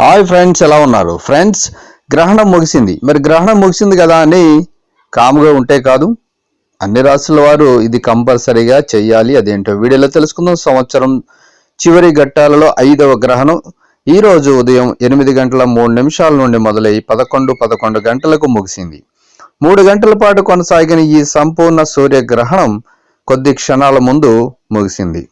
Hi friends ఎలా ఉన్నారు? Friends గ్రహణం ముగిసింది. మరి గ్రహణం ముగిసింది కదా అని కాముగా ఉంటే కాదు. అన్ని రాసుల వారు ఇది కంపల్సరీగా చెయ్యాలి. అదేంటో వీడియోలో తెలుసుకుందాం. సంవత్సరం చివరి ఘట్టాలలో ఐదవ గ్రహణం. ఈ రోజు ఉదయం ఎనిమిది గంటల మూడు నిమిషాల నుండి మొదలై పదకొండు పదకొండు గంటలకు ముగిసింది. మూడు గంటల పాటు కొనసాగిన ఈ సంపూర్ణ సూర్యగ్రహణం కొద్ది క్షణాల ముందు ముగిసింది.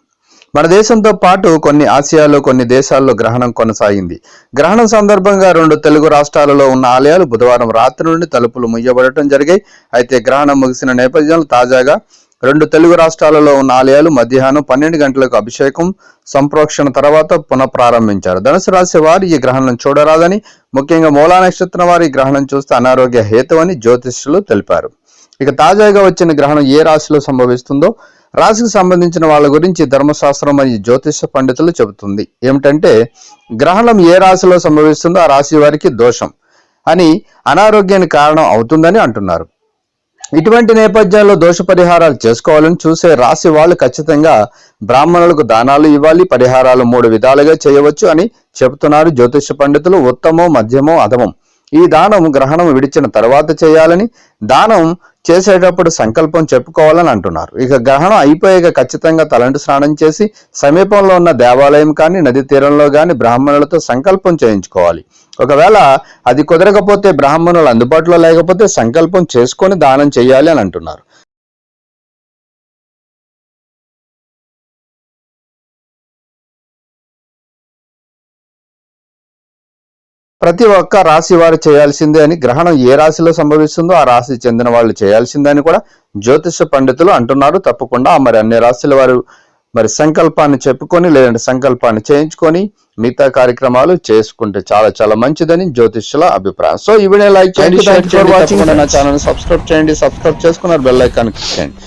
మన దేశంతో పాటు కొన్ని ఆసియాలో కొన్ని దేశాల్లో గ్రహణం కొనసాగింది. గ్రహణం సందర్భంగా రెండు తెలుగు రాష్ట్రాలలో ఉన్న ఆలయాలు బుధవారం రాత్రి నుండి తలుపులు ముయ్యబడటం జరిగాయి. అయితే గ్రహణం ముగిసిన నేపథ్యంలో తాజాగా రెండు తెలుగు రాష్ట్రాలలో ఉన్న ఆలయాలు మధ్యాహ్నం పన్నెండు గంటలకు అభిషేకం సంప్రోక్షణ తర్వాత పునఃప్రారంభించారు ధనుసు రాశి వారు ఈ గ్రహణం చూడరాదని ముఖ్యంగా మూలా నక్షత్రం వారు ఈ గ్రహణం చూస్తే అనారోగ్య హేతు అని జ్యోతిష్యులు తెలిపారు. ఇక తాజాగా వచ్చిన గ్రహణం ఏ రాశిలో సంభవిస్తుందో రాశికి సంబంధించిన వాళ్ళ గురించి ధర్మశాస్త్రం మరియు జ్యోతిష పండితులు చెబుతుంది. ఏమిటంటే గ్రహణం ఏ రాశిలో సంభవిస్తుందో ఆ రాశి వారికి దోషం అని అనారోగ్యానికి కారణం అవుతుందని అంటున్నారు. ఇటువంటి నేపథ్యంలో దోష పరిహారాలు చేసుకోవాలని చూసే రాశి వాళ్ళు ఖచ్చితంగా బ్రాహ్మణులకు దానాలు ఇవ్వాలి పరిహారాలు మూడు విధాలుగా చేయవచ్చు అని చెబుతున్నారు జ్యోతిష పండితులు. ఉత్తమం మధ్యమం అధమం. ఈ దానం గ్రహణం విడిచిన తర్వాత చేయాలని దానం చేసేటప్పుడు సంకల్పం చెప్పుకోవాలని అంటున్నారు. ఇక గ్రహణం అయిపోయాక ఖచ్చితంగా తలంటు స్నానం చేసి సమీపంలో ఉన్న దేవాలయం కానీ నది తీరంలో కానీ బ్రాహ్మణులతో సంకల్పం చేయించుకోవాలి. ఒకవేళ అది కుదరకపోతే బ్రాహ్మణులు అందుబాటులో లేకపోతే సంకల్పం చేసుకొని దానం చేయాలి అని అంటున్నారు. ప్రతి ఒక్క రాశి వారు చేయాల్సిందే అని గ్రహణం ఏ రాశిలో సంభవిస్తుందో ఆ రాశి చెందిన వాళ్ళు చేయాల్సిందే అని కూడా జ్యోతిష పండితులు అంటున్నారు. తప్పకుండా మరి అన్ని రాశుల వారు మరి సంకల్పాన్ని చెప్పుకొని లేదంటే సంకల్పాన్ని చేయించుకొని మిగతా కార్యక్రమాలు చేసుకుంటే చాలా చాలా మంచిదని జ్యోతిష్యుల అభిప్రాయం. సో ఈ వీడియో లైక్ చేయండి నా ఛానల్ సబ్స్క్రైబ్ చేయండి సబ్స్క్రైబ్ చేసుకున్నారు బెల్ ఐకాన్ క్లిక్ చేయండి.